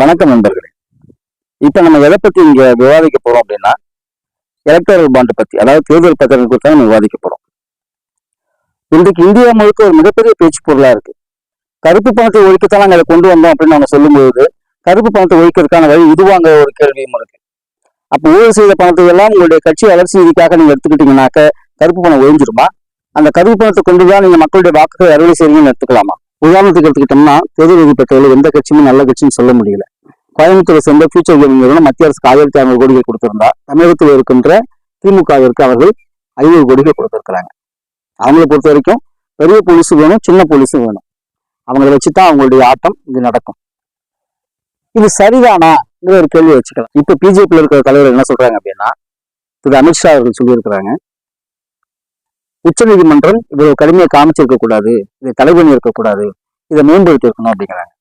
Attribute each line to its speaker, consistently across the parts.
Speaker 1: வணக்கம் நண்பர்களே இப்போ நம்ம எதை பற்றி இங்கே விவாதிக்க போகிறோம் அப்படின்னா எலக்டோரல் பாண்டை பற்றி அதாவது தேர்தல் பத்திரங்கள் குறித்து நம்ம விவாதிக்க போகிறோம் இன்றைக்கு இந்தியா முழுக்க ஒரு மிகப்பெரிய பேச்சு பொருளாக இருக்கு கருப்பு பணத்தை ஒழிக்கத்தான் நாங்கள் அதை கொண்டு வந்தோம் அப்படின்னு அவங்க சொல்லும்போது கருப்பு பணத்தை ஒழிக்கிறதுக்கான வழி இதுவாங்க ஒரு கேள்வியும் இருக்கு அப்போ ஊழல் செய்த பணத்தை எல்லாம் உங்களுடைய கட்சி வளர்ச்சி இதுக்காக நீங்கள் எடுத்துக்கிட்டீங்கன்னாக்க கருப்பு பணம் ஒழிஞ்சிருமா அந்த கருப்பு பணத்தை கொண்டு தான் நீங்கள் மக்களுடைய வாக்குகளை அறுவை செய்யணும்னு எடுத்துக்கலாமா உதாரணத்துக்கு எடுத்துக்கிட்டோம்னா தேர்தல் விதிப்பட்டதில் எந்த கட்சியுமே நல்ல கட்சின்னு சொல்ல முடியல கோயம்புத்தூரை சேர்ந்த பியூச்சர் கேமிங் நிறுவனம் மத்திய அரசுக்கு ஆயிரத்தி ஐநூறு கோடிகள் கொடுத்திருந்தா தமிழகத்தில் இருக்கின்ற திமுகவிற்கு அவர்கள் ஐநூறு கோடிகள் கொடுத்திருக்கிறாங்க அவங்களை பொறுத்த வரைக்கும் பெரிய போலீஸும் வேணும் சின்ன போலீஸும் வேணும் அவங்கள வச்சு தான் அவங்களுடைய ஆட்டம் இது நடக்கும் இது சரிதானாங்கிற ஒரு கேள்வி வச்சுக்கலாம் இப்போ பிஜேபியில் இருக்கிற தலைவர் என்ன சொல்றாங்க அப்படின்னா திரு அமித்ஷா அவர்கள் சொல்லியிருக்கிறாங்க உச்ச நீதிமன்றம் இவ்வளவு கடுமையை காமிச்சிருக்க கூடாது இதை தடை இருக்கக்கூடாது இதை மேம்படுத்தி இருக்கணும் அப்படிங்கிறாங்க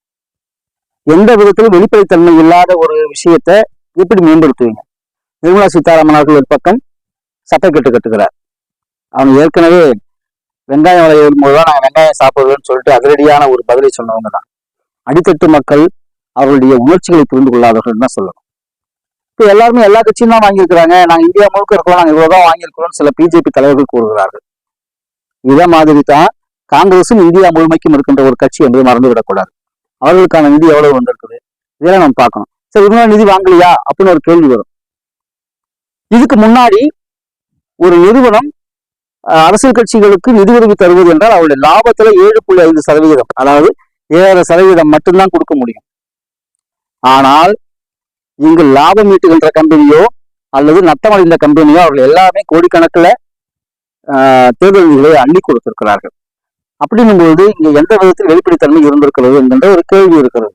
Speaker 1: எந்த விதத்திலும் வெளிப்படைத்தன்மை இல்லாத ஒரு விஷயத்தை எப்படி மேம்படுத்துவீங்க நிர்மலா சீதாராமன் அவர்கள் ஒரு பக்கம் சட்டக்கட்டு கட்டுகிறார் அவன் ஏற்கனவே வெங்காயம் விலை ஏறும்போது தான் நான் வெங்காயம் சாப்பிடுவேன்னு சொல்லிட்டு அதிரடியான ஒரு பதிலை சொன்னவங்க தான் அடித்தட்டு மக்கள் அவருடைய உணர்ச்சிகளை புரிந்து கொள்ளாதவர்கள் தான் சொல்லணும் இப்போ எல்லாருமே எல்லா கட்சியும் தான் வாங்கியிருக்கிறாங்க நாங்கள் இந்தியா முழுக்க இருக்கோம் நாங்கள் இவ்வளோதான் வாங்கியிருக்கிறோம்னு சில பிஜேபி தலைவர்கள் கூறுகிறார்கள் இதே மாதிரி தான் காங்கிரஸும் இந்தியா முழுமைக்கும் இருக்கின்ற ஒரு கட்சி என்பது மறந்துவிடக்கூடாது அவர்களுக்கான நிதி எவ்வளவு வந்திருக்குது இதெல்லாம் நம்ம பார்க்கணும் சரி இவங்க நிதி வாங்கலையா அப்படின்னு ஒரு கேள்வி வரும் இதுக்கு முன்னாடி ஒரு நிறுவனம் அரசியல் கட்சிகளுக்கு நிதி உதவி தருவது என்றால் அவருடைய லாபத்துல ஏழு புள்ளி ஐந்து சதவீதம் அதாவது ஏழரை சதவீதம் மட்டும்தான் கொடுக்க முடியும் ஆனால் இங்கு லாபம் ஈட்டுகின்ற கம்பெனியோ அல்லது நத்தமடைந்த கம்பெனியோ அவர்கள் எல்லாமே கோடிக்கணக்கில் தேர்தல் நிதிகளை அள்ளி கொடுத்திருக்கிறார்கள் அப்படின்னும்போது இங்கே எந்த விதத்தில் வெளிப்படைத்தன்மை இருந்திருக்கிறது என்கின்ற ஒரு கேள்வி இருக்கிறது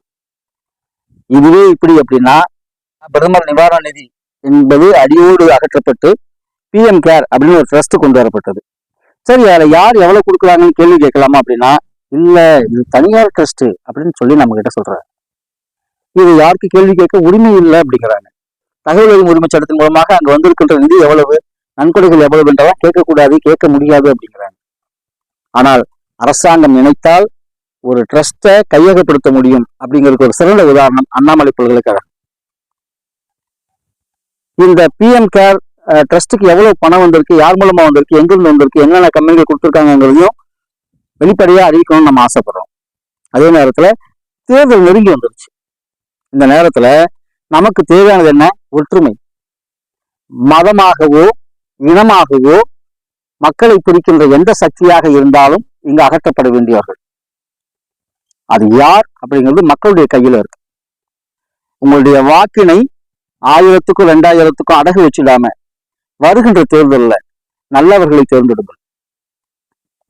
Speaker 1: இதுவே இப்படி அப்படின்னா பிரதமர் நிவாரண நிதி என்பது அடியோடு அகற்றப்பட்டு பிஎம் கேர் அப்படின்னு ஒரு ட்ரஸ்ட் கொண்டு வரப்பட்டது சரி அதில் யார் எவ்வளோ கொடுக்குறாங்கன்னு கேள்வி கேட்கலாமா அப்படின்னா இல்லை இது தனியார் ட்ரஸ்ட்டு அப்படின்னு சொல்லி நம்ம கிட்ட சொல்றாரு இது யாருக்கு கேள்வி கேட்க உரிமை இல்லை அப்படிங்கிறாங்க தகவல் உரிமை சட்டத்தின் மூலமாக அங்கே வந்திருக்கின்ற நிதி எவ்வளவு நன்கொடைகள் எவ்வளவு என்றெல்லாம் கேட்கக்கூடாது கேட்க முடியாது அப்படிங்கிறாங்க ஆனால் அரசாங்கம் நினைத்தால் ஒரு ட்ரஸ்ட கையகப்படுத்த முடியும் அப்படிங்கிறதுக்கு ஒரு சிறந்த உதாரணம் அண்ணாமலை பல்கலைக்கழகம் இந்த பிஎம் கேர் ட்ரஸ்ட்டுக்கு எவ்வளவு பணம் வந்திருக்கு யார் மூலமா வந்திருக்கு எங்கிருந்து வந்திருக்கு என்னென்ன கம்பெனி கொடுத்துருக்காங்கிறதையும் வெளிப்படையாக அறிவிக்கணும்னு நம்ம ஆசைப்படுறோம் அதே நேரத்தில் தேர்தல் நெருங்கி வந்துருச்சு இந்த நேரத்தில் நமக்கு தேவையானது என்ன ஒற்றுமை மதமாகவோ இனமாகவோ மக்களை பிரிக்கின்ற எந்த சக்தியாக இருந்தாலும் இங்கு அகற்றப்பட வேண்டியவர்கள் அது யார் அப்படிங்கிறது மக்களுடைய கையில இருக்கு உங்களுடைய வாக்கினை ஆயிரத்துக்கும் ரெண்டாயிரத்துக்கும் அடகு வச்சிடாம வருகின்ற தேர்தலில் நல்லவர்களை தேர்ந்தெடுங்கள்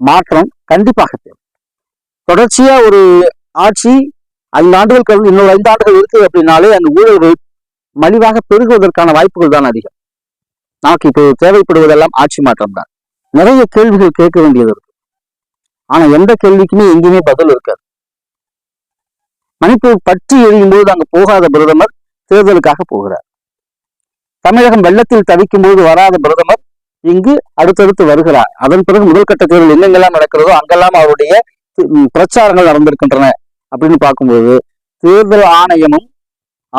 Speaker 1: மாற்றம் கண்டிப்பாக தேவை தொடர்ச்சியா ஒரு ஆட்சி ஐந்து ஆண்டுகள் கடந்து இன்னொரு ஐந்து ஆண்டுகள் இருக்கு அப்படின்னாலே அந்த ஊழல்கள் மலிவாக பெருகுவதற்கான வாய்ப்புகள் தான் அதிகம் நமக்கு இப்போ தேவைப்படுவதெல்லாம் ஆட்சி மாற்றம் தான் நிறைய கேள்விகள் கேட்க வேண்டியது இருக்கு ஆனா எந்த கேள்விக்குமே எங்கேயுமே பதில் இருக்காது மணிப்பூர் பற்றி போது அங்கு போகாத பிரதமர் தேர்தலுக்காக போகிறார் தமிழகம் வெள்ளத்தில் தவிக்கும் போது வராத பிரதமர் இங்கு அடுத்தடுத்து வருகிறார் அதன் பிறகு முதல் கட்ட தேர்தல் என்னெங்கெல்லாம் நடக்கிறதோ அங்கெல்லாம் அவருடைய பிரச்சாரங்கள் நடந்திருக்கின்றன அப்படின்னு பார்க்கும்போது தேர்தல் ஆணையமும்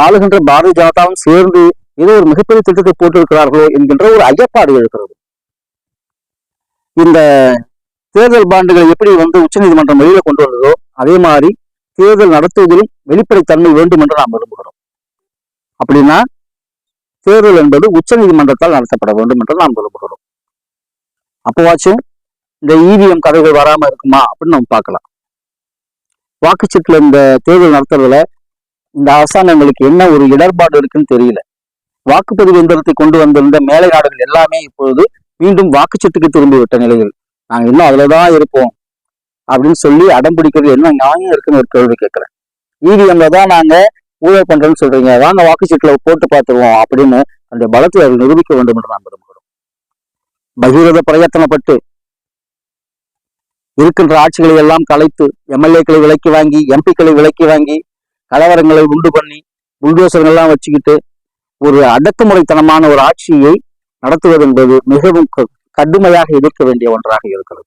Speaker 1: ஆளுகின்ற பாரதிய ஜனதாவும் சேர்ந்து ஏதோ ஒரு மிகப்பெரிய திட்டத்தை போட்டிருக்கிறார்களோ என்கின்ற ஒரு ஐயப்பாடு இருக்கிறது இந்த தேர்தல் பாண்டுகளை எப்படி வந்து உச்சநீதிமன்றம் வெளியில கொண்டு வந்ததோ அதே மாதிரி தேர்தல் நடத்துவதிலும் வெளிப்படைத்தன்மை வேண்டும் என்று நாம் விரும்புகிறோம் அப்படின்னா தேர்தல் என்பது உச்சநீதிமன்றத்தால் நடத்தப்பட வேண்டும் என்று நாம் விரும்புகிறோம் அப்போவாச்சும் இந்த இவிஎம் கதைகள் வராம இருக்குமா அப்படின்னு நம்ம பார்க்கலாம் வாக்குச்சீட்டுல இந்த தேர்தல் நடத்துறதுல இந்த அரசாங்கங்களுக்கு என்ன ஒரு இடர்பாடு இருக்குன்னு தெரியல வாக்குப்பதிவு எந்திரத்தை கொண்டு வந்திருந்த மேலை நாடுகள் எல்லாமே இப்பொழுது மீண்டும் வாக்குச்சீட்டுக்கு திரும்பிவிட்ட நிலையில் நாங்க இன்னும் அதுலதான் இருப்போம் அப்படின்னு சொல்லி அடம் பிடிக்கிறது என்ன நியாயம் இருக்குன்னு ஒரு கேள்வி கேட்கிறேன் இவிஎம்ல e தான் நாங்க ஊழல் பண்றோம்னு சொல்றீங்க வாங்க வாக்குச்சீட்டுல போட்டு பார்த்துருவோம் அப்படின்னு அந்த பலத்தை அதை நிரூபிக்க வேண்டும் என்று நான் விரும்புகிறோம் பகிரத பிரயத்தனப்பட்டு இருக்கின்ற ஆட்சிகளை எல்லாம் கலைத்து எம்எல்ஏக்களை விலக்கி வாங்கி எம்பிக்களை விலக்கி வாங்கி கலவரங்களை உண்டு பண்ணி புல்டோசர்கள்லாம் வச்சுக்கிட்டு ஒரு அடக்குமுறைத்தனமான ஒரு ஆட்சியை நடத்துவது என்பது மிகவும் கடுமையாக எதிர்க்க வேண்டிய ஒன்றாக இருக்கிறது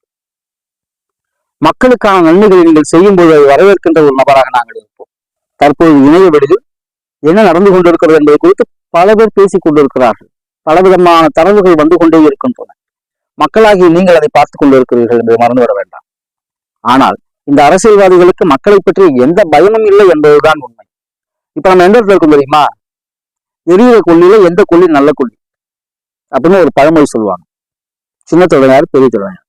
Speaker 1: மக்களுக்கான நன்மைகளை நீங்கள் செய்யும் பொழுது வரவேற்கின்ற ஒரு நபராக நாங்கள் இருப்போம் தற்போது இணையவெளியில் என்ன நடந்து கொண்டிருக்கிறது என்பது குறித்து பல பேர் பேசிக் கொண்டிருக்கிறார்கள் பலவிதமான தரவுகள் வந்து கொண்டே இருக்கின்றன மக்களாகி நீங்கள் அதை பார்த்து கொண்டிருக்கிறீர்கள் என்பதை மறந்துவிட வேண்டாம் ஆனால் இந்த அரசியல்வாதிகளுக்கு மக்களை பற்றி எந்த பயமும் இல்லை என்பதுதான் உண்மை இப்ப நம்ம எந்த இடத்துல இருக்கோம் தெரியுமா எரியிற கொல்லியில எந்த கொல்லி நல்ல கொல்லி அப்படின்னு ஒரு பழமொழி சொல்லுவாங்க சின்ன தொழிலாளர் பெரிய தொழிலாளர்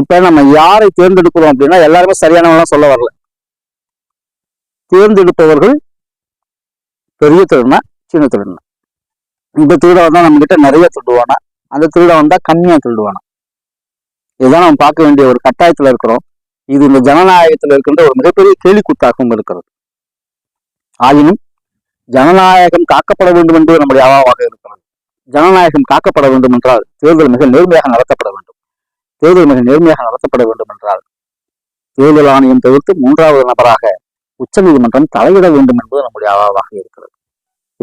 Speaker 1: இப்ப நம்ம யாரை தேர்ந்தெடுக்கிறோம் அப்படின்னா எல்லாருமே சரியானவங்களாம் சொல்ல வரல தேர்ந்தெடுப்பவர்கள் பெரிய தொழில்னா சின்ன தொழில்னா இந்த திருட வந்தால் நம்ம கிட்ட நிறைய திருடுவானா அந்த திருட வந்தா கம்மியா திருடுவானா இதுதான் நம்ம பார்க்க வேண்டிய ஒரு கட்டாயத்துல இருக்கிறோம் இது இந்த ஜனநாயகத்தில் இருக்கின்ற ஒரு மிகப்பெரிய கேலிக்கூத்தாகவும் இருக்கிறது ஆயினும் ஜனநாயகம் காக்கப்பட வேண்டும் என்று நம்முடைய அவாவாக இருக்கும் ஜனநாயகம் காக்கப்பட வேண்டும் என்றால் தேர்தல் மிக நேர்மையாக நடத்தப்பட வேண்டும் தேர்தல் மிக நேர்மையாக நடத்தப்பட வேண்டும் என்றால் தேர்தல் ஆணையம் தவிர்த்து மூன்றாவது நபராக உச்சநீதிமன்றம் தலையிட வேண்டும் என்பது நம்முடைய அவாவாக இருக்கிறது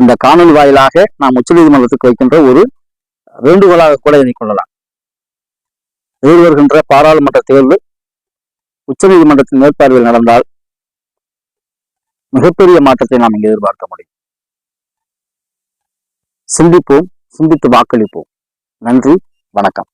Speaker 1: இந்த காணொலி வாயிலாக நாம் உச்சநீதிமன்றத்துக்கு வைக்கின்ற ஒரு வேண்டுகோளாக கூட எண்ணிக்கொள்ளலாம் கொள்ளலாம் எதிர்வருகின்ற பாராளுமன்ற தேர்தல் உச்சநீதிமன்றத்தின் மேற்பார்வையில் நடந்தால் மிகப்பெரிய மாற்றத்தை நாம் இங்கு எதிர்பார்க்க முடியும் சிந்திப்போம் சிந்தித்து வாக்களிப்போம் நன்றி வணக்கம்